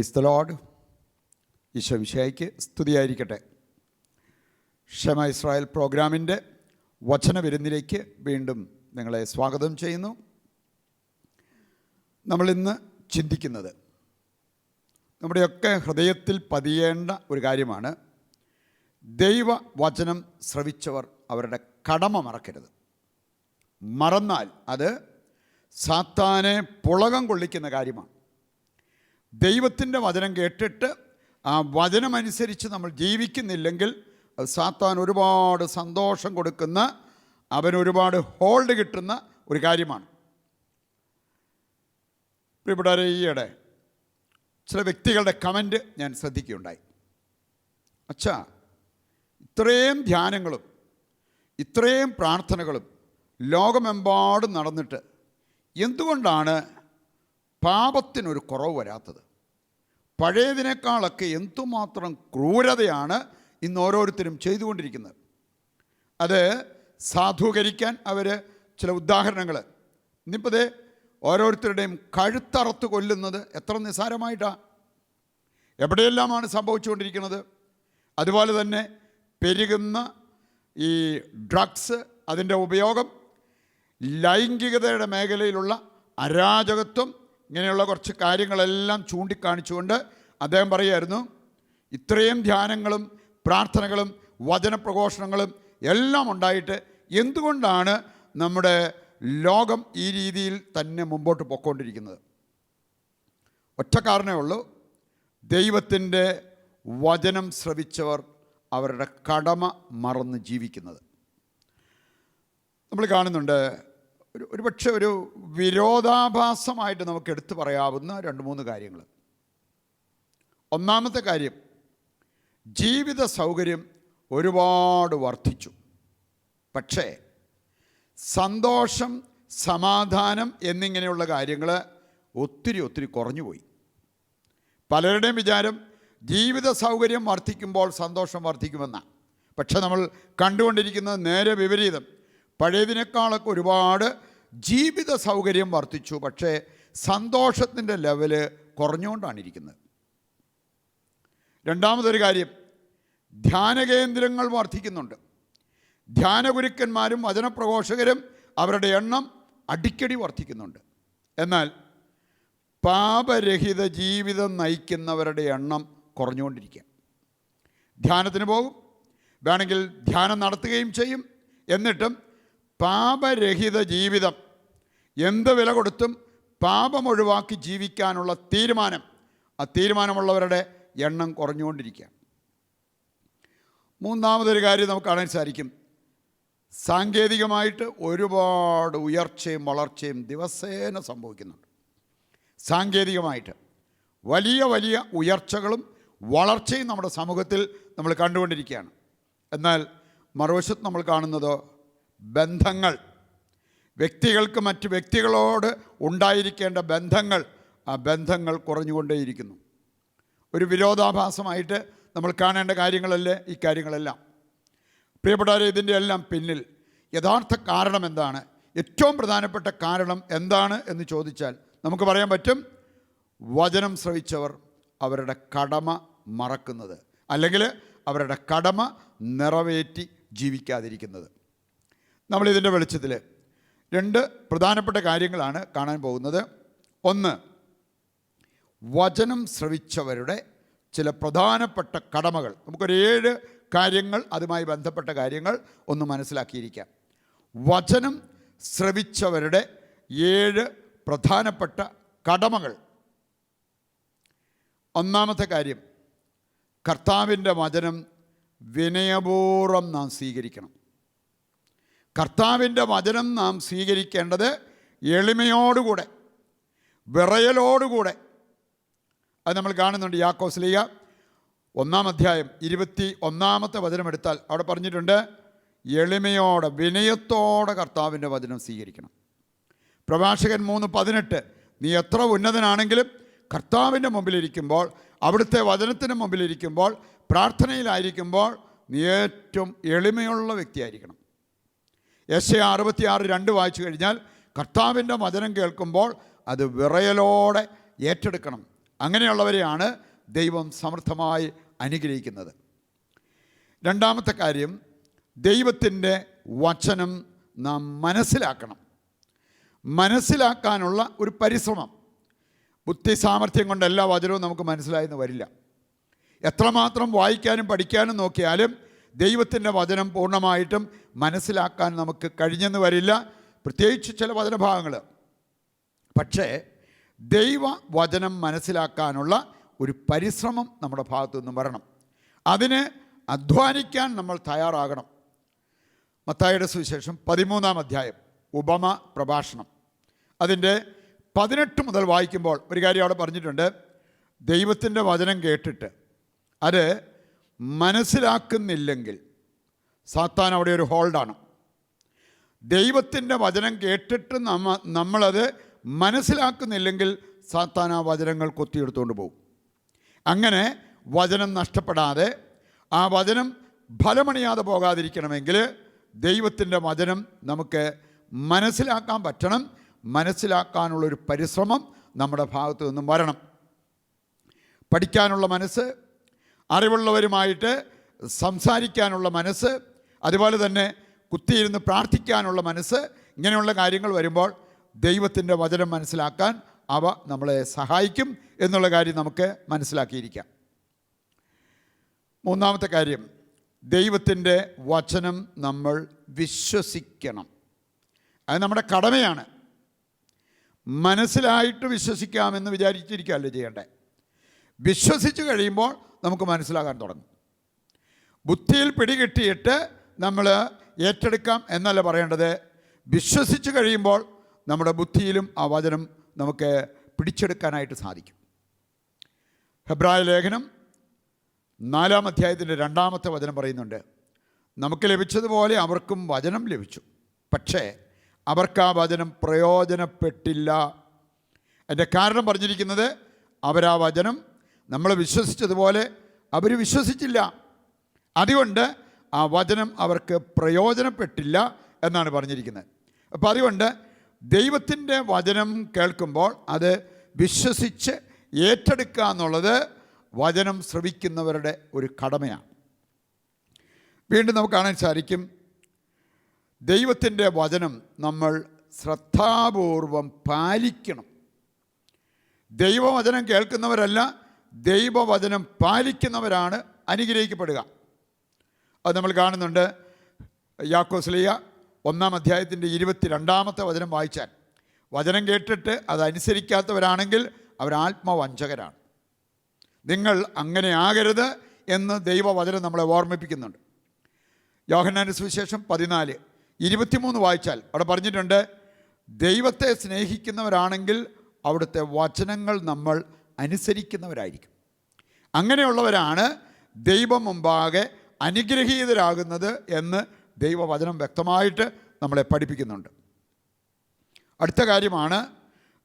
Praise the load Isho സ്തുതിയായിരിക്കട്ടെ. ക്ഷമ Israel പ്രോഗ്രാമിന്റെ വചന വിരുന്നിലേക്ക് വീണ്ടും നിങ്ങളെ സ്വാഗതം ചെയ്യുന്നു. നമ്മളിന്ന് ചിന്തിക്കുന്നത് നമ്മുടെയൊക്കെ ഹൃദയത്തിൽ പതിയേണ്ട ഒരു കാര്യമാണ് ദൈവവചനം ശ്രവിച്ചവർ അവരുടെ കടമ മറക്കരുത്. മറന്നാൽ അത് സാത്താനെ പുളകം കൊള്ളിക്കുന്ന കാര്യമാണ്. ദൈവത്തിന്റെ വചനം കേട്ടിട്ട് ആ വചനമനുസരിച്ച് നമ്മൾ ജീവിക്കുന്നില്ലെങ്കിൽ അത് സാത്താൻ ഒരുപാട് സന്തോഷം കൊടുക്കുന്ന അവന് ഒരുപാട് ഹോൾഡ് കിട്ടുന്ന ഒരു കാര്യമാണ്. ഇവിടെ ഈയിടെ ചില വ്യക്തികളുടെ കമന്റ് ഞാൻ ശ്രദ്ധിക്കുകയുണ്ടായി. അച്ഛാ ഇത്രയും ധ്യാനങ്ങളും ഇത്രയും പ്രാർത്ഥനകളും ലോകമെമ്പാടും നടന്നിട്ട് എന്തുകൊണ്ടാണ് പാപത്തിനൊരു കുറവ് വരാത്തത്. പഴയതിനേക്കാളൊക്കെ എന്തുമാത്രം ക്രൂരതയാണ് ഇന്ന് ഓരോരുത്തരും ചെയ്തുകൊണ്ടിരിക്കുന്നത്. അത് സാധൂകരിക്കാൻ അവർ ചില ഉദാഹരണങ്ങൾ ഇന്നിപ്പോൾ ദേ ഓരോരുത്തരുടെയും കഴുത്തറത്ത് കൊല്ലുന്നത് എത്ര നിസ്സാരമായിട്ടാണ് എവിടെയെല്ലാമാണ് സംഭവിച്ചുകൊണ്ടിരിക്കുന്നത്. അതുപോലെ തന്നെ പെരുകുന്ന ഈ ഡ്രഗ്സ് അതിന്റെ ഉപയോഗം ലൈംഗികതയുടെ മേഖലയിലുള്ള അരാജകത്വം ഇങ്ങനെയുള്ള കുറച്ച് കാര്യങ്ങളെല്ലാം ചൂണ്ടിക്കാണിച്ചുകൊണ്ട് അദ്ദേഹം പറയുമായിരുന്നു ഇത്രയും ധ്യാനങ്ങളും പ്രാർത്ഥനകളും വചനപ്രഘോഷണങ്ങളും എല്ലാം ഉണ്ടായിട്ട് എന്തുകൊണ്ടാണ് നമ്മുടെ ലോകം ഈ രീതിയിൽ തന്നെ മുമ്പോട്ട് പോയിക്കൊണ്ടിരിക്കുന്നത് ഒറ്റ കാരണമേ ഉള്ളൂ. ദൈവത്തിന്റെ വചനം ശ്രവിച്ചവർ അവരുടെ കടമ മറന്ന് ജീവിക്കുന്നത്. നമ്മൾ കാണുന്നുണ്ട് ഒരു ഒരുപക്ഷെ ഒരു വിരോധാഭാസമായിട്ട് നമുക്ക് എടുത്തു പറയാവുന്ന രണ്ട് മൂന്ന് കാര്യങ്ങൾ. ഒന്നാമത്തെ കാര്യം ജീവിത സൗകര്യം ഒരുപാട് വർദ്ധിച്ചു. പക്ഷേ സന്തോഷം സമാധാനം എന്നിങ്ങനെയുള്ള കാര്യങ്ങൾ ഒത്തിരി ഒത്തിരി കുറഞ്ഞുപോയി പലരുടെയും വിചാരം ജീവിത സൗകര്യം വർദ്ധിക്കുമ്പോൾ സന്തോഷം വർദ്ധിക്കുമെന്നാണ് പക്ഷെ നമ്മൾ കണ്ടുകൊണ്ടിരിക്കുന്നത് നേരെ വിപരീതം. പഴയതിനേക്കാളൊക്കെ ഒരുപാട് ജീവിത സൗകര്യം വർദ്ധിച്ചു. പക്ഷേ സന്തോഷത്തിന്റെ ലെവൽ കുറഞ്ഞുകൊണ്ടാണ് ഇരിക്കുന്നത്. രണ്ടാമതൊരു കാര്യം ധ്യാന കേന്ദ്രങ്ങൾ വർദ്ധിക്കുന്നുണ്ട്. ധ്യാനഗുരുക്കന്മാരും വചനപ്രഘോഷകരും അവരുടെ എണ്ണം അടിക്കടി വർദ്ധിക്കുന്നുണ്ട്. എന്നാൽ പാപരഹിത ജീവിതം നയിക്കുന്നവരുടെ എണ്ണം കുറഞ്ഞുകൊണ്ടിരിക്കുക ധ്യാനത്തിന് പോകും വേണമെങ്കിൽ ധ്യാനം നടത്തുകയും ചെയ്യും. എന്നിട്ടും പാപരഹിത ജീവിതം. എന്ത് വില കൊടുത്തും പാപം ഒഴിവാക്കി ജീവിക്കാനുള്ള തീരുമാനം. ആ തീരുമാനമുള്ളവരുടെ എണ്ണം കുറഞ്ഞുകൊണ്ടിരിക്കുക. മൂന്നാമതൊരു കാര്യം നമുക്ക് കാണാൻ സാധിക്കും. സാങ്കേതികമായിട്ട് ഒരുപാട് ഉയർച്ചയും വളർച്ചയും ദിവസേന സംഭവിക്കുന്നുണ്ട്. സാങ്കേതികമായിട്ട്. വലിയ വലിയ ഉയർച്ചകളും വളർച്ചയും നമ്മുടെ സമൂഹത്തിൽ നമ്മൾ കണ്ടുകൊണ്ടിരിക്കുകയാണ്. എന്നാൽ മറുവശത്ത് നമ്മൾ കാണുന്നത് ബന്ധങ്ങൾ. വ്യക്തികൾക്ക് മറ്റ് വ്യക്തികളോട് ഉണ്ടായിരിക്കേണ്ട ബന്ധങ്ങൾ ആ ബന്ധങ്ങൾ കുറഞ്ഞുകൊണ്ടേയിരിക്കുന്നു. ഒരു വിരോധാഭാസമായിട്ട് നമ്മൾ കാണേണ്ട കാര്യങ്ങളല്ലേ ഈ കാര്യങ്ങളെല്ലാം? പ്രിയപ്പെട്ടവരെ ഇതിന്റെ എല്ലാം പിന്നിൽ യഥാർത്ഥ കാരണം എന്താണ്? ഏറ്റവും പ്രധാനപ്പെട്ട കാരണം എന്താണ് എന്ന് ചോദിച്ചാൽ നമുക്ക് പറയാൻ പറ്റും വചനം ശ്രവിച്ചവർ അവരുടെ കടമ മറക്കുന്നത്. അല്ലെങ്കിൽ അവരുടെ കടമ നിറവേറ്റി ജീവിക്കാതിരിക്കുന്നത്. നമ്മളിതിന്റെ വെളിച്ചത്തിൽ രണ്ട് പ്രധാനപ്പെട്ട കാര്യങ്ങളാണ് കാണാൻ പോകുന്നത്. ഒന്ന് വചനം ശ്രവിച്ചവരുടെ ചില പ്രധാനപ്പെട്ട കടമകൾ. നമുക്കൊരു ഏഴ് കാര്യങ്ങൾ അതുമായി ബന്ധപ്പെട്ട കാര്യങ്ങൾ ഒന്ന് മനസ്സിലാക്കിയിരിക്കാം. വചനം ശ്രവിച്ചവരുടെ ഏഴ് പ്രധാനപ്പെട്ട കടമകൾ. ഒന്നാമത്തെ കാര്യം കർത്താവിന്റെ വചനം വിനയപൂർവം നാം സ്വീകരിക്കണം. കർത്താവിന്റെ വചനം നാം സ്വീകരിക്കേണ്ടത് എളിമയോടുകൂടെ വിറയലോടുകൂടെ. അത് നമ്മൾ കാണുന്നുണ്ട് യാക്കോസ്ലിയ ഒന്നാം അധ്യായം ഇരുപത്തി ഒന്നാമത്തെ വചനം എടുത്താൽ അവിടെ പറഞ്ഞിട്ടുണ്ട് എളിമയോടെ വിനയത്തോടെ കർത്താവിന്റെ വചനം സ്വീകരിക്കണം. പ്രഭാഷകൻ മൂന്ന് പതിനെട്ട് നീ എത്ര ഉന്നതനാണെങ്കിലും കർത്താവിന്റെ മുമ്പിലിരിക്കുമ്പോൾ അവിടുത്തെ വചനത്തിന് മുമ്പിലിരിക്കുമ്പോൾ പ്രാർത്ഥനയിലായിരിക്കുമ്പോൾ നീ ഏറ്റവും എളിമയുള്ള വ്യക്തിയായിരിക്കണം. എസ് എ അറുപത്തിയാറ് രണ്ട് വായിച്ചു കഴിഞ്ഞാൽ കർത്താവിന്റെ വചനം കേൾക്കുമ്പോൾ അത് വിറയലോടെ ഏറ്റെടുക്കണം. അങ്ങനെയുള്ളവരെയാണ് ദൈവം സമൃദ്ധമായി അനുഗ്രഹിക്കുന്നത്. രണ്ടാമത്തെ കാര്യം ദൈവത്തിന്റെ വചനം നാം മനസ്സിലാക്കണം. മനസ്സിലാക്കാനുള്ള ഒരു പരിശ്രമം. ബുദ്ധി സാമർഥ്യം കൊണ്ട് എല്ലാ വചനവും നമുക്ക് മനസ്സിലായെന്ന് വരില്ല. എത്രമാത്രം വായിക്കാനും പഠിക്കാനും നോക്കിയാലും ദൈവത്തിന്റെ വചനം പൂർണമായിട്ടും മനസ്സിലാക്കാൻ നമുക്ക് കഴിഞ്ഞെന്ന് വരില്ല. പ്രത്യേകിച്ച് ചില വചനഭാഗങ്ങൾ പക്ഷേ ദൈവ വചനം മനസ്സിലാക്കാനുള്ള ഒരു പരിശ്രമം നമ്മുടെ ഭാഗത്തു നിന്നും വരണം. അതിന് അധ്വാനിക്കാൻ നമ്മൾ തയ്യാറാകണം. മത്തായുടെ സുവിശേഷം പതിമൂന്നാം അധ്യായം ഉപമ പ്രഭാഷണം. അതിന്റെ പതിനെട്ട് മുതൽ വായിക്കുമ്പോൾ ഒരു കാര്യം അവിടെ പറഞ്ഞിട്ടുണ്ട്. ദൈവത്തിന്റെ വചനം കേട്ടിട്ട് അത് മനസ്സിലാക്കുന്നില്ലെങ്കിൽ സാത്താൻ അവിടെ ഒരു ഹോൾഡാണ്. ദൈവത്തിന്റെ വചനം കേട്ടിട്ട് നമ്മ നമ്മളത് മനസ്സിലാക്കുന്നില്ലെങ്കിൽ സാത്താൻ ആ വചനങ്ങൾ കൊത്തിയെടുത്തുകൊണ്ട് പോകും. അങ്ങനെ വചനം നഷ്ടപ്പെടാതെ ആ വചനം ഫലമണിയാതെ പോകാതിരിക്കണമെങ്കിൽ ദൈവത്തിന്റെ വചനം നമുക്ക് മനസ്സിലാക്കാൻ പറ്റണം. മനസ്സിലാക്കാനുള്ളൊരു പരിശ്രമം നമ്മുടെ ഭാഗത്തു നിന്നും വരണം. പഠിക്കാനുള്ള മനസ്സ് അറിവുള്ളവരുമായിട്ട് സംസാരിക്കാനുള്ള മനസ്സ് അതുപോലെ തന്നെ കുത്തിയിരുന്ന് പ്രാർത്ഥിക്കാനുള്ള മനസ്സ് ഇങ്ങനെയുള്ള കാര്യങ്ങൾ വരുമ്പോൾ ദൈവത്തിന്റെ വചനം മനസ്സിലാക്കാൻ അവ നമ്മളെ സഹായിക്കും എന്നുള്ള കാര്യം നമുക്ക് മനസ്സിലാക്കിയിരിക്കാം. മൂന്നാമത്തെ കാര്യം ദൈവത്തിന്റെ വചനം നമ്മൾ വിശ്വസിക്കണം. അത് നമ്മുടെ കടമയാണ്. മനസ്സിലായിട്ട് വിശ്വസിക്കാമെന്ന് വിചാരിച്ചിരിക്കുകയല്ലേ ചെയ്യേണ്ടേ വിശ്വസിച്ച് കഴിയുമ്പോൾ നമുക്ക് മനസ്സിലാകാൻ തുടങ്ങും. ബുദ്ധിയിൽ പിടികിട്ടിയിട്ട് നമ്മൾ ഏറ്റെടുക്കാം എന്നല്ല പറയേണ്ടത്. വിശ്വസിച്ച് കഴിയുമ്പോൾ നമ്മുടെ ബുദ്ധിയിലും ആ വചനം നമുക്ക് പിടിച്ചെടുക്കാനായിട്ട് സാധിക്കും. ഹെബ്രായ ലേഖനം നാലാം അധ്യായത്തിന്റെ രണ്ടാമത്തെ വചനം പറയുന്നുണ്ട്. നമുക്ക് ലഭിച്ചതുപോലെ അവർക്കും വചനം ലഭിച്ചു. പക്ഷേ അവർക്ക് ആ വചനം പ്രയോജനപ്പെട്ടില്ല. എന്റെ കാരണം പറഞ്ഞിരിക്കുന്നത് അവരാ വചനം നമ്മൾ വിശ്വസിച്ചതുപോലെ അവർ വിശ്വസിച്ചില്ല. അതുകൊണ്ട് ആ വചനം അവർക്ക് പ്രയോജനപ്പെട്ടില്ല എന്നാണ് പറഞ്ഞിരിക്കുന്നത്. അപ്പോൾ അതുകൊണ്ട് ദൈവത്തിന്റെ വചനം കേൾക്കുമ്പോൾ അത് വിശ്വസിച്ച് ഏറ്റെടുക്കുക എന്നുള്ളത് വചനം ശ്രവിക്കുന്നവരുടെ ഒരു കടമയാണ്. വീണ്ടും നമുക്ക് കാണാൻ സാധിക്കും ദൈവത്തിന്റെ വചനം നമ്മൾ ശ്രദ്ധാപൂർവം പാലിക്കണം. ദൈവവചനം കേൾക്കുന്നവരല്ല ദൈവവചനം പാലിക്കുന്നവരാണ് അനുഗ്രഹിക്കപ്പെടുക. അത് നമ്മൾ കാണുന്നുണ്ട്. യാക്കോസ്ലിയ ഒന്നാം അധ്യായത്തിന്റെ ഇരുപത്തി രണ്ടാമത്തെ വചനം വായിച്ചാൽ വചനം കേട്ടിട്ട് അതനുസരിക്കാത്തവരാണെങ്കിൽ ആത്മവഞ്ചകരാണ്. നിങ്ങൾ അങ്ങനെ ആകരുത് എന്ന് ദൈവവചനം നമ്മളെ ഓർമ്മിപ്പിക്കുന്നുണ്ട്. യോഹന്നാന്റെ സുവിശേഷം പതിനാല് ഇരുപത്തിമൂന്ന് വായിച്ചാൽ അവിടെ പറഞ്ഞിട്ടുണ്ട് ദൈവത്തെ സ്നേഹിക്കുന്നവരാണെങ്കിൽ അവിടുത്തെ വചനങ്ങൾ നമ്മൾ അനുസരിക്കുന്നവരായിരിക്കും. അങ്ങനെയുള്ളവരാണ് ദൈവം മുമ്പാകെ അനുഗ്രഹീതരാകുന്നത് എന്ന് ദൈവവചനം വ്യക്തമായിട്ട് നമ്മളെ പഠിപ്പിക്കുന്നുണ്ട്. അടുത്ത കാര്യമാണ്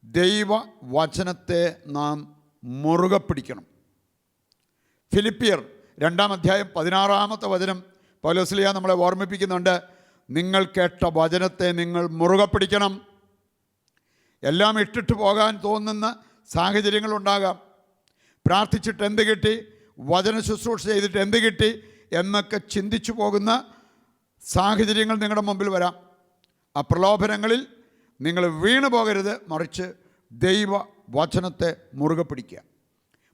ദൈവവചനത്തെ നാം മുറുകെ പിടിക്കണം. ഫിലിപ്പിയർ രണ്ടാം അധ്യായം പതിനാറാമത്തെ വചനം പൗലോസ്ലിയ നമ്മളെ ഓർമ്മിപ്പിക്കുന്നുണ്ട്. നിങ്ങൾ കേട്ട വചനത്തെ നിങ്ങൾ മുറുകെ പിടിക്കണം. എല്ലാം ഇട്ടിട്ട് പോകാൻ തോന്നുന്ന സാഹചര്യങ്ങളുണ്ടാകാം. പ്രാർത്ഥിച്ചിട്ട് എന്ത് കിട്ടി? വചന ശുശ്രൂഷ ചെയ്തിട്ട് എന്ത് കിട്ടി? എന്നൊക്കെ ചിന്തിച്ചു പോകുന്ന സാഹചര്യങ്ങൾ നിങ്ങളുടെ മുമ്പിൽ വരാം. ആ പ്രലോഭനങ്ങളിൽ നിങ്ങൾ വീണു പോകരുത്. മറിച്ച് ദൈവ വചനത്തെ മുറുകെ പിടിക്കുക.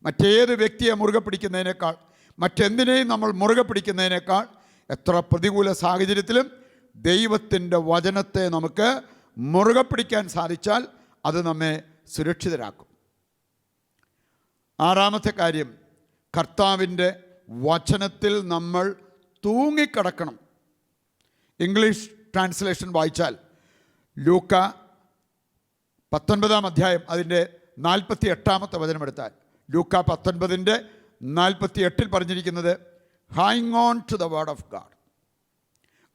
മറ്റേത് വ്യക്തിയെ മുറുകെ പിടിക്കുന്നതിനേക്കാൾ മറ്റെന്തിനേയും നമ്മൾ മുറുകെ പിടിക്കുന്നതിനേക്കാൾ എത്ര പ്രതികൂല സാഹചര്യത്തിലും ദൈവത്തിന്റെ വചനത്തെ നമുക്ക് മുറുകെ പിടിക്കാൻ സാധിച്ചാൽ അത് നമ്മെ സുരക്ഷിതരാക്കും. ആറാമത്തെ കാര്യം കർത്താവിന്റെ വചനത്തിൽ നമ്മൾ തൂങ്ങിക്കിടക്കണം. ഇംഗ്ലീഷ് ട്രാൻസ്ലേഷൻ വായിച്ചാൽ ലൂക്ക പത്തൊൻപതാം അധ്യായം അതിന്റെ നാൽപ്പത്തി എട്ടാമത്തെ വചനമെടുത്താൽ ലൂക്ക പത്തൊൻപതിന്റെ നാൽപ്പത്തി എട്ടിൽ പറഞ്ഞിരിക്കുന്നത് hang on to the word of god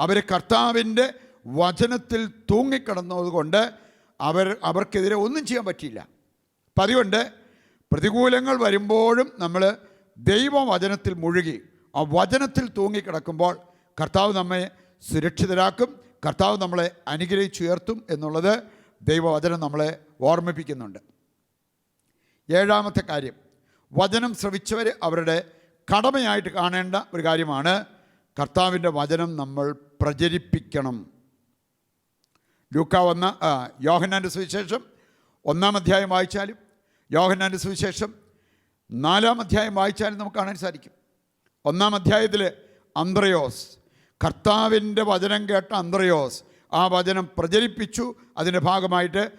അവർ കർത്താവിന്റെ വചനത്തിൽ തൂങ്ങിക്കിടന്നതുകൊണ്ട് അവർ അവർക്കെതിരെ ഒന്നും ചെയ്യാൻ പറ്റിയില്ല. അപ്പം അതുകൊണ്ട് പ്രതികൂലങ്ങൾ വരുമ്പോഴും നമ്മൾ ദൈവവചനത്തിൽ മുഴുകി ആ വചനത്തിൽ തൂങ്ങിക്കിടക്കുമ്പോൾ കർത്താവ് നമ്മെ സുരക്ഷിതരാക്കും കർത്താവ് നമ്മളെ അനുഗ്രഹിച്ചുയർത്തും എന്നുള്ളത് ദൈവവചനം നമ്മളെ ഓർമ്മിപ്പിക്കുന്നുണ്ട്. ഏഴാമത്തെ കാര്യം വചനം ശ്രവിച്ചവർ അവരുടെ കടമയായിട്ട് കാണേണ്ട ഒരു കാര്യമാണ് കർത്താവിന്റെ വചനം നമ്മൾ പ്രചരിപ്പിക്കണം. ലൂക്ക വന്ന യോഹനാന്റെ സുവിശേഷം ഒന്നാം അധ്യായം വായിച്ചാലും യോഹന്നാന്റെ സുവിശേഷം നാലാം അധ്യായം വായിച്ചാലും നമുക്ക് കാണാൻ സാധിക്കും. ഒന്നാം അധ്യായത്തിൽ അന്ത്രയോസ് കർത്താവിന്റെ വചനം കേട്ട അന്ത്രയോസ് ആ വചനം പ്രചരിപ്പിച്ചു. അതിന്റെ ഭാഗമായിട്ട്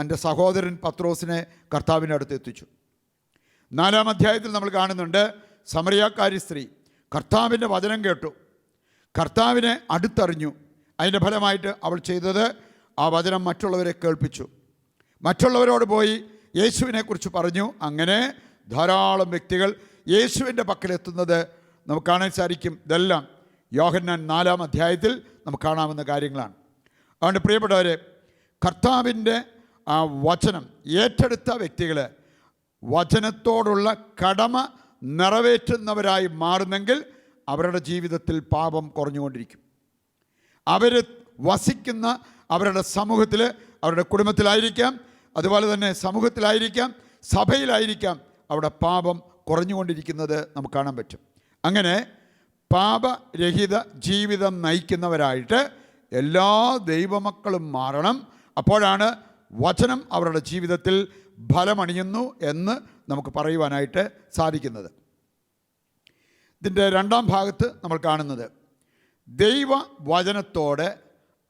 തന്റെ സഹോദരൻ പത്രോസിനെ കർത്താവിന്റെ അടുത്ത് എത്തിച്ചു. നാലാം അധ്യായത്തിൽ നമ്മൾ കാണുന്നുണ്ട് സമറിയാക്കാരി സ്ത്രീ കർത്താവിന്റെ വചനം കേട്ടു. കർത്താവിനെ അടുത്തറിഞ്ഞു. അതിന്റെ ഫലമായിട്ട് അവൾ ചെയ്തത് ആ വചനം മറ്റുള്ളവരെ കേൾപ്പിച്ചു. മറ്റുള്ളവരോട് പോയി യേശുവിനെക്കുറിച്ച് പറഞ്ഞു. അങ്ങനെ ധാരാളം വ്യക്തികൾ യേശുവിന്റെ പക്കലെത്തുന്നത് നമുക്ക് കാണാൻ സാധിക്കും. ഇതെല്ലാം യോഹന്നാൻ നാലാം അധ്യായത്തിൽ നമുക്ക് കാണാവുന്ന കാര്യങ്ങളാണ്. അതുകൊണ്ട് പ്രിയപ്പെട്ടവരെ കർത്താവിന്റെ ആ വചനം ഏറ്റെടുത്ത വ്യക്തികൾ വചനത്തോടുള്ള കടമ നിറവേറ്റുന്നവരായി മാറുന്നെങ്കിൽ അവരുടെ ജീവിതത്തിൽ പാപം കുറഞ്ഞുകൊണ്ടിരിക്കും. അവർ വസിക്കുന്ന അവരുടെ സമൂഹത്തിൽ അവരുടെ കുടുംബത്തിലായിരിക്കാം അതുപോലെ തന്നെ സമൂഹത്തിലായിരിക്കാം സഭയിലായിരിക്കാം അവിടെ പാപം കുറഞ്ഞുകൊണ്ടിരിക്കുന്നത് നമുക്ക് കാണാൻ പറ്റും. അങ്ങനെ പാപരഹിത ജീവിതം നയിക്കുന്നവരായിട്ട് എല്ലാ ദൈവമക്കളും മാറണം. അപ്പോഴാണ് വചനം അവരുടെ ജീവിതത്തിൽ ഫലമണിയുന്നു എന്ന് നമുക്ക് പറയുവാനായിട്ട് സാധിക്കുന്നത്. ഇതിന്റെ രണ്ടാം ഭാഗത്ത് നമ്മൾ കാണുന്നത് ദൈവ വചനത്തോടെ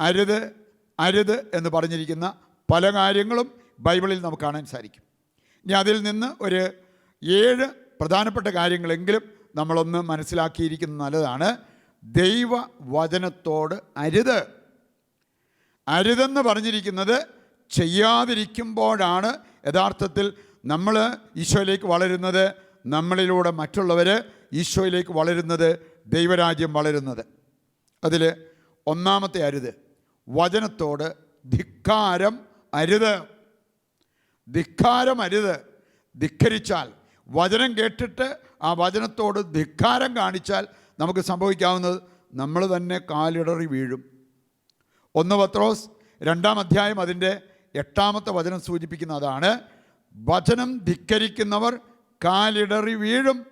അരുത് അരുത് എന്ന് പറഞ്ഞിരിക്കുന്ന പല കാര്യങ്ങളും ബൈബിളിൽ നമുക്ക് കാണാൻ സാധിക്കും. ഇനി അതിൽ നിന്ന് ഒരു ഏഴ് പ്രധാനപ്പെട്ട കാര്യങ്ങളെങ്കിലും നമ്മളൊന്ന് മനസ്സിലാക്കിയിരിക്കുന്നത് നല്ലതാണ്. ദൈവ വചനത്തോട് അരുത്. അരുതെന്ന് പറഞ്ഞിരിക്കുന്നത് ചെയ്യാതിരിക്കുമ്പോഴാണ്. യഥാർത്ഥത്തിൽ നമ്മൾ ഈശോയിലേക്ക് വളരുന്നത് നമ്മളിലൂടെ മറ്റുള്ളവർ ഈശോയിലേക്ക് വളരുന്നത് ദൈവരാജ്യം വളരുന്നത്. അതിൽ ഒന്നാമത്തെ അരുത്. വചനത്തോട് ധിക്കാരം അരുത്. ധിക്കാരം അരുത്. ധിക്കരിച്ചാൽ. വചനം കേട്ടിട്ട് ആ വചനത്തോട് ധിക്കാരം കാണിച്ചാൽ നമുക്ക് സംഭവിക്കാവുന്നത് നമ്മൾ തന്നെ കാലിടറി വീഴും. ഒന്ന് പത്രോസ് രണ്ടാം അധ്യായം അതിന്റെ എട്ടാമത്തെ വചനം സൂചിപ്പിക്കുന്ന അതാണ്. വചനം ധിക്കരിക്കുന്നവർ കാലിടറി വീഴും.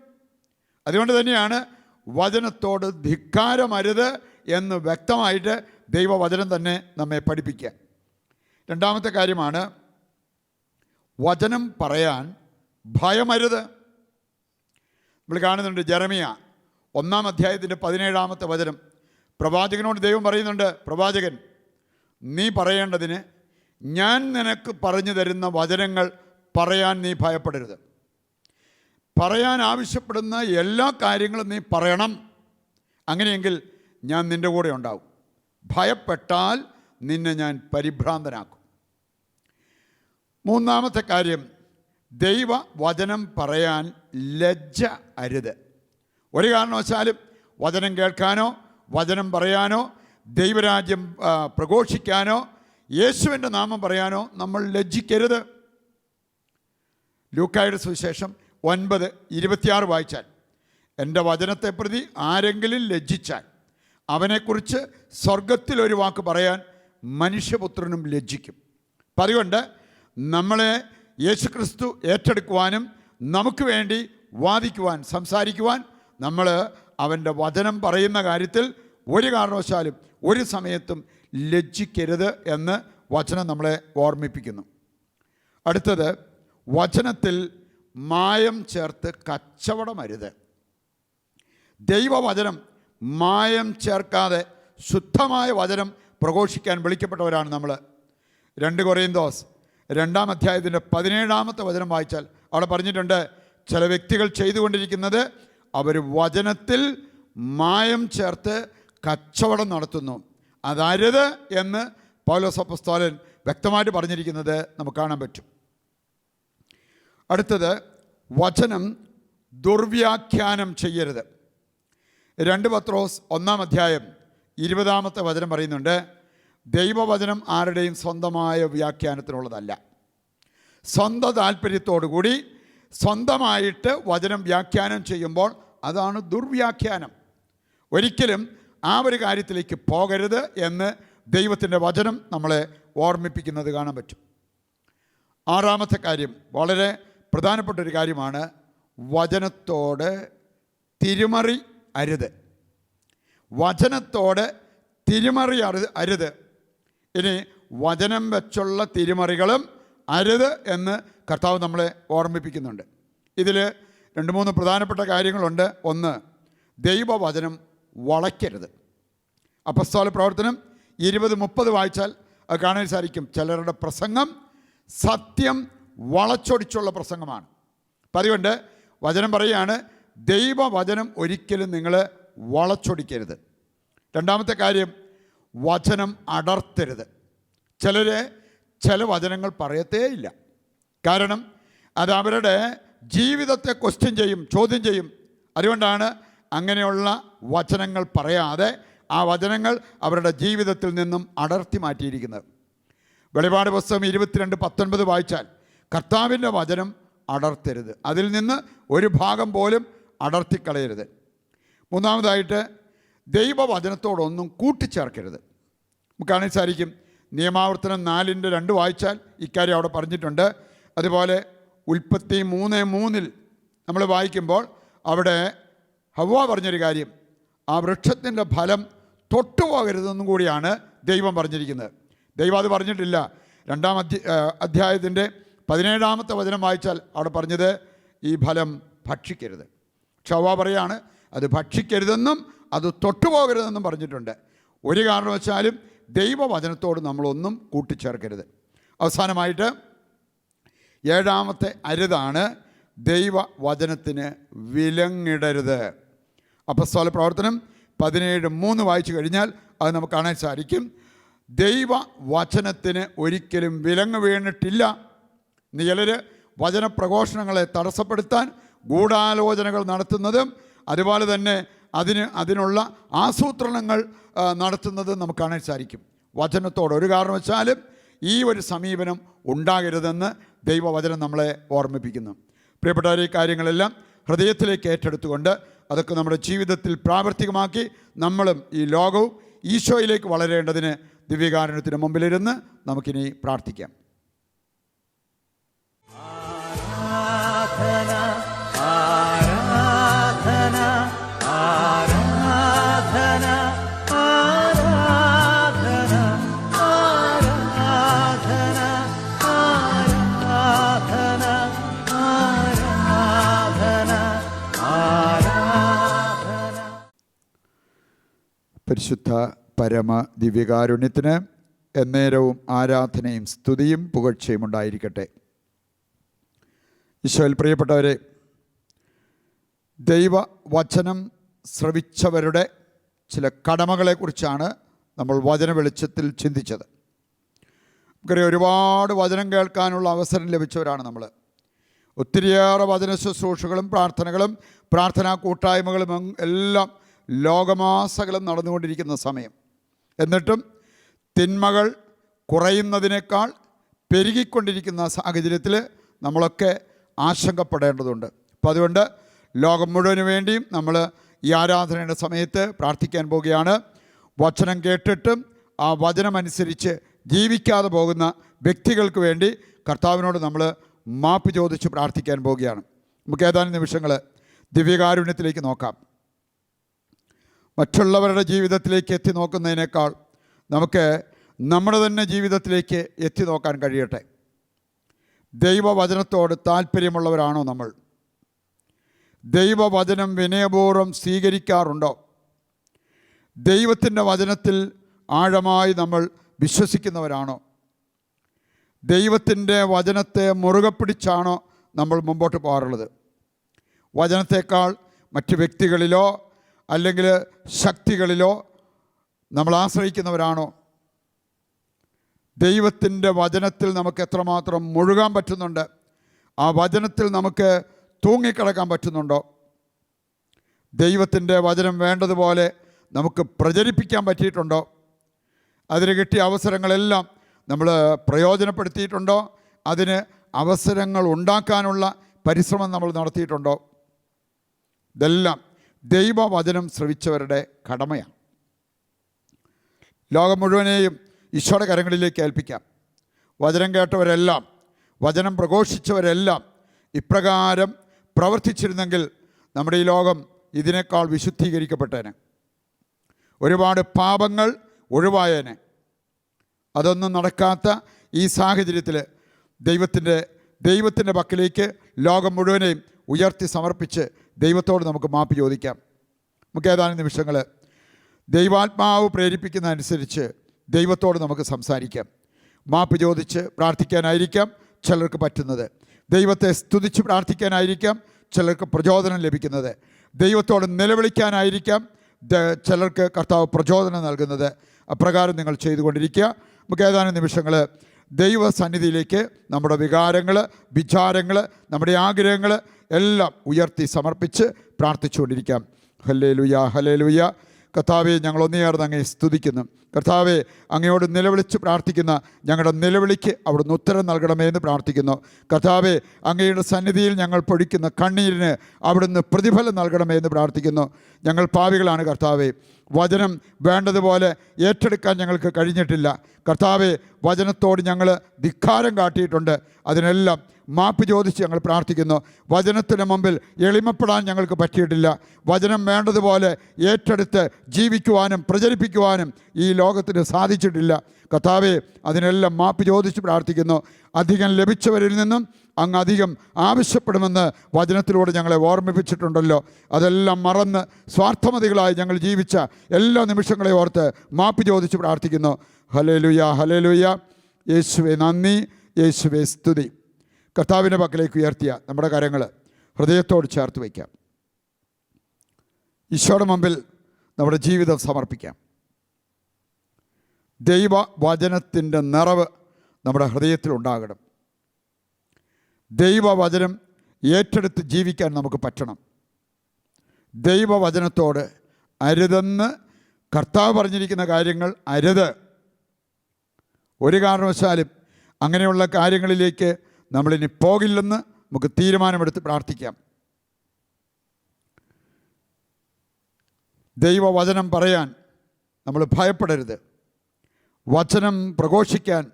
അതുകൊണ്ട് തന്നെയാണ് വചനത്തോട് ധിക്കാരമരുത് എന്ന് വ്യക്തമായിട്ട് ദൈവവചനം തന്നെ നമ്മെ പഠിപ്പിക്കുക. രണ്ടാമത്തെ കാര്യമാണ് വചനം പറയാൻ ഭയമരുത്. നമ്മൾ കാണുന്നുണ്ട് ജെറമിയ ഒന്നാം അധ്യായത്തിന്റെ പതിനേഴാമത്തെ വചനം. പ്രവാചകനോട് ദൈവം പറയുന്നുണ്ട് പ്രവാചകൻ നീ പറയേണ്ടതിന് ഞാൻ നിനക്ക് പറഞ്ഞു തരുന്ന വചനങ്ങൾ പറയാൻ നീ ഭയപ്പെടരുത്. പറയാൻ ആവശ്യപ്പെടുന്ന എല്ലാ കാര്യങ്ങളും നീ പറയണം. അങ്ങനെയെങ്കിൽ ഞാൻ നിന്റെ കൂടെ ഉണ്ടാവും. ഭയപ്പെട്ടാൽ നിന്നെ ഞാൻ പരിഭ്രാന്തനാക്കും. മൂന്നാമത്തെ കാര്യം ദൈവ വചനം പറയാൻ ലജ്ജ അരുത്. ഒരു കാരണവശാലും വചനം കേൾക്കാനോ വചനം പറയാനോ ദൈവരാജ്യം പ്രഘോഷിക്കാനോ യേശുവിന്റെ നാമം പറയാനോ നമ്മൾ ലജ്ജിക്കരുത്. ലൂക്കായുടെ സുവിശേഷം ഒൻപത് ഇരുപത്തിയാറ് വായിച്ചാൽ എന്റെ വചനത്തെ പ്രതി ആരെങ്കിലും ലജ്ജിച്ചാൽ അവനെക്കുറിച്ച് സ്വർഗത്തിലൊരു വാക്ക് പറയാൻ മനുഷ്യപുത്രനും ലജ്ജിക്കും. അപ്പം അതുകൊണ്ട് നമ്മളെ യേശുക്രിസ്തു ഏറ്റെടുക്കുവാനും നമുക്ക് വേണ്ടി വാദിക്കുവാൻ സംസാരിക്കുവാൻ നമ്മൾ അവന്റെ വചനം പറയുന്ന കാര്യത്തിൽ ഒരു കാരണവശാലും ഒരു സമയത്തും ലജ്ജിക്കരുത് എന്ന് വചനം നമ്മളെ ഓർമ്മിപ്പിക്കുന്നു. അടുത്തത് വചനത്തിൽ മായം ചേർത്ത് കച്ചവടമരുത്. ദൈവവചനം മായം ചേർക്കാതെ ശുദ്ധമായ വചനം പ്രഘോഷിക്കാൻ വിളിക്കപ്പെട്ടവരാണ് നമ്മൾ രണ്ട് കൊറിയന്തോസ് രണ്ടാം അധ്യായത്തിന്റെ പതിനേഴാമത്തെ വചനം വായിച്ചാൽ അവിടെ പറഞ്ഞിട്ടുണ്ട് ചില വ്യക്തികൾ ചെയ്തുകൊണ്ടിരിക്കുന്നത് അവർ വചനത്തിൽ മായം ചേർത്ത് കച്ചവടം നടത്തുന്നു. അതരുത് എന്ന് പൗലോസ് അപ്പസ്തോലൻ വ്യക്തമായിട്ട് പറഞ്ഞിരിക്കുന്നത് നമുക്ക് കാണാൻ പറ്റും. അടുത്തത് വചനം ദുർവ്യാഖ്യാനം ചെയ്യരുത്. രണ്ട് പത്രോസ് ഒന്നാം അധ്യായം ഇരുപതാമത്തെ വചനം പറയുന്നുണ്ട് ദൈവവചനം ആരുടെയും സ്വന്തമായ വ്യാഖ്യാനത്തിനുള്ളതല്ല. സ്വന്തം താല്പര്യത്തോടുകൂടി സ്വന്തമായിട്ട് വചനം വ്യാഖ്യാനം ചെയ്യുമ്പോൾ അതാണ് ദുർവ്യാഖ്യാനം. ഒരിക്കലും ആ ഒരു കാര്യത്തിലേക്ക് പോകരുത് എന്ന് ദൈവത്തിന്റെ വചനം നമ്മളെ ഓർമ്മിപ്പിക്കുന്നത് കാണാൻ പറ്റും. ആറാമത്തെ കാര്യം വളരെ പ്രധാനപ്പെട്ട ഒരു കാര്യമാണ് വചനത്തോട് തിരുമറി അരുത്. വചനത്തോട് തിരുമറി അരുത് അരുത്. ഇനി വചനം വെച്ചുള്ള തിരിമറികളും അരുത് എന്ന് കർത്താവ് നമ്മളെ ഓർമ്മിപ്പിക്കുന്നുണ്ട്. ഇതിൽ രണ്ട് മൂന്ന് പ്രധാനപ്പെട്ട കാര്യങ്ങളുണ്ട്. ഒന്ന് ദൈവവചനം വളയ്ക്കരുത്. അപസ്തോല പ്രവർത്തനം ഇരുപത് മുപ്പത് വായിച്ചാൽ അത് കാണാൻ സാധിക്കും. ചിലരുടെ പ്രസംഗം സത്യം വളച്ചൊടിച്ചുള്ള പ്രസംഗമാണ്. അപ്പം അതുകൊണ്ട് വചനം പറയുകയാണ് ദൈവവചനം ഒരിക്കലും നിങ്ങൾ വളച്ചൊടിക്കരുത്. രണ്ടാമത്തെ കാര്യം വചനം അടർത്തരുത്. ചിലർ ചില വചനങ്ങൾ പറയത്തേയില്ല. കാരണം അത് അവരുടെ ജീവിതത്തെ ക്വസ്റ്റ്യൻ ചെയ്യും ചോദ്യം ചെയ്യും. അതുകൊണ്ടാണ് അങ്ങനെയുള്ള വചനങ്ങൾ പറയാതെ ആ വചനങ്ങൾ അവരുടെ ജീവിതത്തിൽ നിന്നും അടർത്തി മാറ്റിയിരിക്കുന്നത്. വെളിപാട് പുസ്തകം ഇരുപത്തിരണ്ട് പത്തൊൻപത് വായിച്ചാൽ കർത്താവിന്റെ വചനം അടർത്തരുത്. അതിൽ നിന്ന് ഒരു ഭാഗം പോലും അടർത്തിക്കളയരുത്. മൂന്നാമതായിട്ട് ദൈവവചനത്തോടൊന്നും കൂട്ടിച്ചേർക്കരുത്. നമുക്ക് കാണാൻ സാധിക്കും നിയമാവർത്തനം നാലിന്റെ രണ്ട് വായിച്ചാൽ ഇക്കാര്യം അവിടെ പറഞ്ഞിട്ടുണ്ട്. അതുപോലെ ഉൽപ്പത്തി മൂന്ന് മൂന്നിൽ നമ്മൾ വായിക്കുമ്പോൾ അവിടെ ഹവ പറഞ്ഞൊരു കാര്യം ആ വൃക്ഷത്തിന്റെ ഫലം തൊട്ടുപോകരുതെന്നും കൂടിയാണ് ദൈവം പറഞ്ഞിരിക്കുന്നത്. ദൈവം അത് പറഞ്ഞിട്ടില്ല. രണ്ടാം അധ്യ അധ്യായത്തിന്റെ പതിനേഴാമത്തെ വചനം വായിച്ചാൽ അവിടെ പറഞ്ഞത് ഈ ഫലം ഭക്ഷിക്കരുത്. ക്ഷവ പറയാണ് അത് ഭക്ഷിക്കരുതെന്നും അത് തൊട്ടുപോകരുതെന്നും പറഞ്ഞിട്ടുണ്ട്. ഒരു കാരണവശാലും ദൈവവചനത്തോട് നമ്മളൊന്നും കൂട്ടിച്ചേർക്കരുത്. അവസാനമായിട്ട് ഏഴാമത്തെ അരുതാണ് ദൈവവചനത്തിന് വിലങ്ങിടരുത്. അപ്പസ്തോല പ്രവർത്തനം പതിനേഴ് മൂന്ന് വായിച്ചു കഴിഞ്ഞാൽ അത് നമുക്ക് കാണാൻ സാധിക്കും. ദൈവവചനത്തിന് ഒരിക്കലും വിലങ്ങ് വീണിട്ടില്ല. ഇന്ന് ചിലർ വചനപ്രഘോഷണങ്ങളെ തടസ്സപ്പെടുത്താൻ ഗൂഢാലോചനകൾ നടത്തുന്നതും അതുപോലെ തന്നെ അതിന് അതിനുള്ള ആസൂത്രണങ്ങൾ നടത്തുന്നത് നമുക്ക് കാണാൻ സാധിക്കും. വചനത്തോട് ഒരു കാരണവശാലും ഈ ഒരു സമീപനം ഉണ്ടാകരുതെന്ന് ദൈവവചനം നമ്മളെ ഓർമ്മിപ്പിക്കുന്നു. പ്രിയപ്പെട്ടവരെ ഈ കാര്യങ്ങളെല്ലാം ഹൃദയത്തിലേക്ക് ഏറ്റെടുത്തുകൊണ്ട് അതൊക്കെ നമ്മുടെ ജീവിതത്തിൽ പ്രാവർത്തികമാക്കി നമ്മളും ഈ ലോകവും ഈശോയിലേക്ക് വളരേണ്ടതിന് ദിവ്യകാരണത്തിന് മുമ്പിലിരുന്ന് നമുക്കിനി പ്രാർത്ഥിക്കാം. പരിശുദ്ധ പരമ ദിവ്യകാരുണ്യത്തിന് എന്നേരവും ആരാധനയും സ്തുതിയും പുകഴ്ചയും ഉണ്ടായിരിക്കട്ടെ. ഈശോയിൽ പ്രിയപ്പെട്ടവരെ ദൈവവചനം ശ്രവിച്ചവരുടെ ചില കടമകളെക്കുറിച്ചാണ് നമ്മൾ വചന വെളിച്ചത്തിൽ ചിന്തിച്ചത്. നമുക്കറിയാം ഒരുപാട് വചനം കേൾക്കാനുള്ള അവസരം ലഭിച്ചവരാണ് നമ്മൾ ഒത്തിരിയേറെ വചന ശുശ്രൂഷകളും പ്രാർത്ഥനകളും പ്രാർത്ഥനാ കൂട്ടായ്മകളും എല്ലാം ലോകമാസകലം നടന്നുകൊണ്ടിരിക്കുന്ന സമയം. എന്നിട്ടും തിന്മകൾ കുറയുന്നതിനേക്കാൾ പെരുകിക്കൊണ്ടിരിക്കുന്ന സാഹചര്യത്തിൽ നമ്മളൊക്കെ ആശങ്കപ്പെടേണ്ടതുണ്ട്. അപ്പോൾ അതുകൊണ്ട് ലോകം മുഴുവൻ വേണ്ടിയും നമ്മൾ ഈ ആരാധനയുടെ സമയത്ത് പ്രാർത്ഥിക്കാൻ പോവുകയാണ്. വചനം കേട്ടിട്ടും ആ വചനമനുസരിച്ച് ജീവിക്കാതെ പോകുന്ന വ്യക്തികൾക്ക് വേണ്ടി കർത്താവിനോട് നമ്മൾ മാപ്പ് ചോദിച്ച് പ്രാർത്ഥിക്കാൻ പോവുകയാണ്. നമുക്ക് ഏതാനും നിമിഷങ്ങൾ ദിവ്യകാരുണ്യത്തിലേക്ക് നോക്കാം. മറ്റുള്ളവരുടെ ജീവിതത്തിലേക്ക് എത്തി നോക്കുന്നതിനേക്കാൾ നമുക്ക് നമ്മുടെ തന്നെ ജീവിതത്തിലേക്ക് എത്തി നോക്കാൻ കഴിയട്ടെ. ദൈവവചനത്തോട് താല്പര്യമുള്ളവരാണോ നമ്മൾ? ദൈവവചനം വിനയപൂർവം സ്വീകരിക്കാറുണ്ടോ? ദൈവത്തിന്റെ വചനത്തിൽ ആഴമായി നമ്മൾ വിശ്വസിക്കുന്നവരാണോ? ദൈവത്തിന്റെ വചനത്തെ മുറുകെ പിടിച്ചാണോ നമ്മൾ മുമ്പോട്ട് പോകാറുള്ളത്? വചനത്തേക്കാൾ മറ്റ് വ്യക്തികളിലോ അല്ലെങ്കിൽ ശക്തികളിലോ നമ്മൾ ആശ്രയിക്കുന്നവരാണോ? ദൈവത്തിന്റെ വചനത്തിൽ നമുക്ക് എത്രമാത്രം മുഴുകാൻ പറ്റുന്നുണ്ട്? ആ വചനത്തിൽ നമുക്ക് തൂങ്ങിക്കിടക്കാൻ പറ്റുന്നുണ്ടോ? ദൈവത്തിന്റെ വചനം വേണ്ടതുപോലെ നമുക്ക് പ്രചരിപ്പിക്കാൻ പറ്റിയിട്ടുണ്ടോ? അതിന് കിട്ടിയ അവസരങ്ങളെല്ലാം നമ്മൾ പ്രയോജനപ്പെടുത്തിയിട്ടുണ്ടോ? അതിന് അവസരങ്ങൾ ഉണ്ടാക്കാനുള്ള പരിശ്രമം നമ്മൾ നടത്തിയിട്ടുണ്ടോ? ഇതെല്ലാം ദൈവവചനം ശ്രവിച്ചവരുടെ കടമയാണ്. ലോകം മുഴുവനെയും ഈശോയുടെ കരങ്ങളിലേക്ക് ഏൽപ്പിക്കാം. വചനം കേട്ടവരെല്ലാം വചനം പ്രഘോഷിച്ചവരെല്ലാം ഇപ്രകാരം പ്രവർത്തിച്ചിരുന്നെങ്കിൽ നമ്മുടെ ഈ ലോകം ഇതിനേക്കാൾ വിശുദ്ധീകരിക്കപ്പെട്ടേനെ. ഒരുപാട് പാപങ്ങൾ ഒഴിവായേനെ. അതൊന്നും നടക്കാത്ത ഈ സാഹചര്യത്തിൽ ദൈവത്തിന്റെ ദൈവത്തിന്റെ പക്കലേക്ക് ലോകം മുഴുവനെയും ഉയർത്തി സമർപ്പിച്ച് ദൈവത്തോട് നമുക്ക് മാപ്പ് ചോദിക്കാം. നമുക്ക് ഏതാനും നിമിഷങ്ങൾ. ദൈവാത്മാവ് പ്രേരിപ്പിക്കുന്ന അനുസരിച്ച് ദൈവത്തോട് നമുക്ക് സംസാരിക്കാം. മാപ്പ് ചോദിച്ച് പ്രാർത്ഥിക്കാനായിരിക്കാം ചിലർക്ക് പറ്റുന്നത്. ദൈവത്തെ സ്തുതിച്ച് പ്രാർത്ഥിക്കാനായിരിക്കാം ചിലർക്ക് പ്രചോദനം ലഭിക്കുന്നത്. ദൈവത്തോട് നിലവിളിക്കാനായിരിക്കാം ചിലർക്ക് കർത്താവ് പ്രചോദനം നൽകുന്നത്. അപ്രകാരം നിങ്ങൾ ചെയ്തുകൊണ്ടിരിക്കുക. നമുക്ക് ഏതാനും നിമിഷങ്ങൾ. ദൈവസന്നിധിയിലേക്ക് നമ്മുടെ വികാരങ്ങൾ വിചാരങ്ങൾ നമ്മുടെ ആഗ്രഹങ്ങൾ എല്ലാം ഉയർത്തി സമർപ്പിച്ച് പ്രാർത്ഥിച്ചുകൊണ്ടിരിക്കാം. ഹല്ലേ ലുയ ഹലേ ലുയ കർത്താവെ ഞങ്ങൾ ഒന്നേർന്ന് അങ്ങേ സ്തുതിക്കുന്നു. കർത്താവെ അങ്ങയോട് നിലവിളിച്ച് പ്രാർത്ഥിക്കുന്ന ഞങ്ങളുടെ നിലവിളിക്ക് അവിടുന്ന് ഉത്തരം നൽകണമേ എന്ന് പ്രാർത്ഥിക്കുന്നു. കർത്താവെ അങ്ങയുടെ സന്നിധിയിൽ ഞങ്ങൾ പൊഴിക്കുന്ന കണ്ണീരിന് അവിടുന്ന് പ്രതിഫലം നൽകണമേ എന്ന് പ്രാർത്ഥിക്കുന്നു. ഞങ്ങൾ പാവികളാണ് കർത്താവെ. വചനം വേണ്ടതുപോലെ ഏറ്റെടുക്കാൻ ഞങ്ങൾക്ക് കഴിഞ്ഞിട്ടില്ല. കർത്താവെ വചനത്തോട് ഞങ്ങൾ ധിക്കാരം കാട്ടിയിട്ടുണ്ട്. അതിനെല്ലാം മാപ്പ് ചോദിച്ച് ഞങ്ങൾ പ്രാർത്ഥിക്കുന്നു. വചനത്തിന് മുമ്പിൽ എളിമപ്പെടാൻ ഞങ്ങൾക്ക് പറ്റിയിട്ടില്ല. വചനം വേണ്ടതുപോലെ ഏറ്റെടുത്ത് ജീവിക്കുവാനും പ്രചരിപ്പിക്കുവാനും ഈ ലോകത്തിന് സാധിച്ചിട്ടില്ല. കഥാവെ അതിനെല്ലാം മാപ്പ് ചോദിച്ച് പ്രാർത്ഥിക്കുന്നു. അധികം ലഭിച്ചവരിൽ നിന്നും അങ്ങ് അധികം ആവശ്യപ്പെടുമെന്ന് വചനത്തിലൂടെ ഞങ്ങളെ ഓർമ്മിപ്പിച്ചിട്ടുണ്ടല്ലോ. അതെല്ലാം മറന്ന് സ്വാർത്ഥമതികളായി ഞങ്ങൾ ജീവിച്ച എല്ലാ നിമിഷങ്ങളെ ഓർത്ത് മാപ്പ് ചോദിച്ച് പ്രാർത്ഥിക്കുന്നു. ഹലേലുയ ഹലേലുയ യേശുവെ നന്ദി. യേശുവെ സ്തുതി. കർത്താവിന്റെ പക്കലേക്ക് ഉയർത്തിയ നമ്മുടെ കരങ്ങൾ ഹൃദയത്തോട് ചേർത്ത് വയ്ക്കാം. ഈശോയുടെ മുമ്പിൽ നമ്മുടെ ജീവിതം സമർപ്പിക്കാം. ദൈവ വചനത്തിന്റെ നിറവ് നമ്മുടെ ഹൃദയത്തിൽ ഉണ്ടാകണം. ദൈവവചനം ഏറ്റെടുത്ത് ജീവിക്കാൻ നമുക്ക് പറ്റണം. ദൈവവചനത്തോട് അരുതെന്ന് കർത്താവ് പറഞ്ഞിരിക്കുന്ന കാര്യങ്ങൾ അരുത്. ഒരു കാരണവശാലും അങ്ങനെയുള്ള കാര്യങ്ങളിലേക്ക് നമ്മളിനി പോകില്ലെന്ന് നമുക്ക് തീരുമാനമെടുത്ത് പ്രാർത്ഥിക്കാം. ദൈവവചനം പറയാൻ നമ്മൾ ഭയപ്പെടരുത്. വചനം പ്രഘോഷിക്കാൻ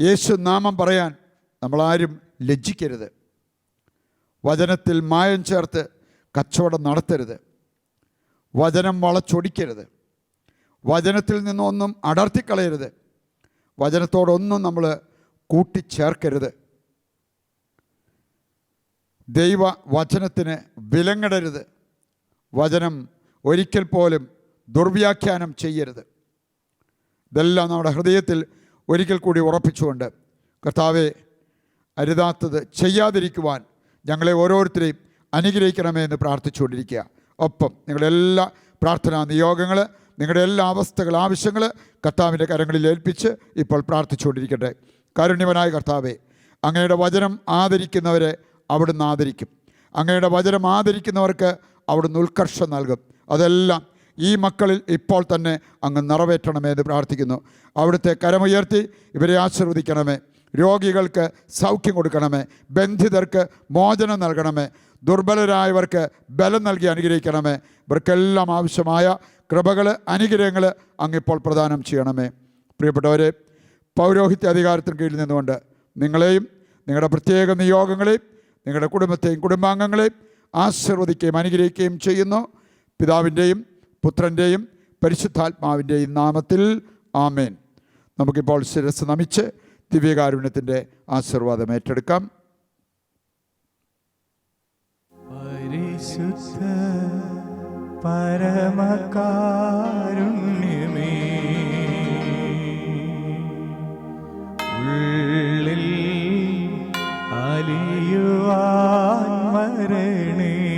യേശു നാമം പറയാൻ നമ്മളാരും ലജ്ജിക്കരുത്. വചനത്തിൽ മായം ചേർത്ത് കച്ചവടം നടത്തരുത്. വചനം വളച്ചൊടിക്കരുത്. വചനത്തിൽ നിന്നൊന്നും അടർത്തിക്കളയരുത്. വചനത്തോടൊന്നും നമ്മൾ കൂട്ടിച്ചേർക്കരുത്. ദൈവ വചനത്തിന് വിലങ്ങിടരുത്. വചനം ഒരിക്കൽ പോലും ദുർവ്യാഖ്യാനം ചെയ്യരുത്. ഇതെല്ലാം നമ്മുടെ ഹൃദയത്തിൽ ഒരിക്കൽ കൂടി ഉറപ്പിച്ചുകൊണ്ട് കർത്താവെ അരുതാത്തത് ചെയ്യാതിരിക്കുവാൻ ഞങ്ങളെ ഓരോരുത്തരെയും അനുഗ്രഹിക്കണമേ എന്ന് പ്രാർത്ഥിച്ചുകൊണ്ടിരിക്കുക. ഒപ്പം നിങ്ങളുടെ എല്ലാ പ്രാർത്ഥനാ നിയോഗങ്ങൾ നിങ്ങളുടെ എല്ലാ അവസ്ഥകൾ ആവശ്യങ്ങൾ കർത്താവിന്റെ കരങ്ങളിൽ ഏൽപ്പിച്ച് ഇപ്പോൾ പ്രാർത്ഥിച്ചുകൊണ്ടിരിക്കട്ടെ. കാരുണ്യവനായ കർത്താവെ അങ്ങയുടെ വചനം ആദരിക്കുന്നവരെ അവിടുന്ന് ആദരിക്കും. അങ്ങയുടെ വചനം ആദരിക്കുന്നവർക്ക് അവിടുന്ന് ഉത്കർഷം നൽകും. അതെല്ലാം ഈ മക്കളിൽ ഇപ്പോൾ തന്നെ അങ്ങ് നിറവേറ്റണമേ എന്ന് പ്രാർത്ഥിക്കുന്നു. അവിടുത്തെ കരമുയർത്തി ഇവരെ ആശീർവദിക്കണമേ. രോഗികൾക്ക് സൗഖ്യം കൊടുക്കണമേ. ബന്ധിതർക്ക് മോചനം നൽകണമേ. ദുർബലരായവർക്ക് ബലം നൽകി അനുഗ്രഹിക്കണമേ. ഇവർക്കെല്ലാം ആവശ്യമായ കൃപകൾ അനുഗ്രഹങ്ങൾ അങ്ങിപ്പോൾ പ്രദാനം ചെയ്യണമേ. പ്രിയപ്പെട്ടവരെ പൗരോഹിത്യ അധികാരത്തിന് കീഴിൽ നിന്നുകൊണ്ട് നിങ്ങളെയും നിങ്ങളുടെ പ്രത്യേക നിയോഗങ്ങളെയും നിങ്ങളുടെ കുടുംബത്തെയും കുടുംബാംഗങ്ങളെയും ആശീർവദിക്കുകയും അനുഗ്രഹിക്കുകയും ചെയ്യുന്നു. പിതാവിന്റെയും പുത്രന്റെയും പരിശുദ്ധാത്മാവിന്റെയും നാമത്തിൽ ആമേൻ. നമുക്കിപ്പോൾ ശിരസ് നമിച്ച് ദിവ്യകാരുണ്യത്തിന്റെ ആശീർവാദം ഏറ്റെടുക്കാം. പരിശുദ്ധ പരമകാരുണ്യമേ അലിയുവാൻ മരണേ.